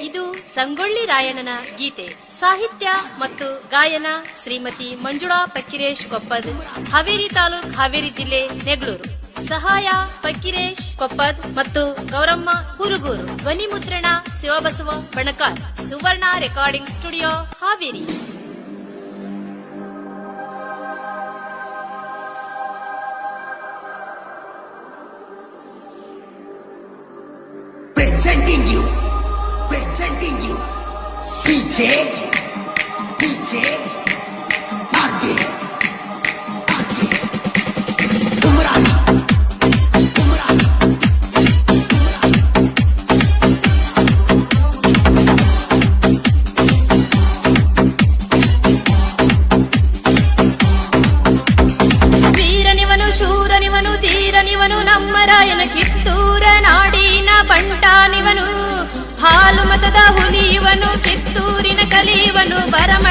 ಇದು ಸಂಗೊಳ್ಳಿ ರಾಯಣ್ಣನ ಗೀತೆ. ಸಾಹಿತ್ಯ ಮತ್ತು ಗಾಯನ ಶ್ರೀಮತಿ ಮಂಜುಳಾ ಪಕ್ಕಿರೇಶ್ ಕೊಪ್ಪದ್ ಹಾವೇರಿ ತಾಲೂಕ್ ಹಾವೇರಿ ಜಿಲ್ಲೆ ನೆಗಳೂರು. ಸಹಾಯ ಪಕ್ಕಿರೇಶ್ ಕೊಪ್ಪದ್ ಮತ್ತು ಗೌರಮ್ಮ ಹುರುಗೂರು. ಧ್ವನಿ ಮುದ್ರಣ Shivabasava Banakar. Suvarna recording studio Haveri. Presenting you, presenting you, DJ, DJ, Martin, Martin, Umrani, Umrani. ವೀರನಿವನು ಶೂರನಿವನು ಧೀರನಿವನು ನಮ್ಮ ರಾಯನ ಕಿತ್ತೂರ ನಾಡಿನ ಬಂಟಾನಿವನು ಹಾಲು ಮತದ ಹುಲಿಯುವನು ಕಿತ್ತೂರಿನ ಕಲಿಯುವನು ಬರಮಣ್ಣ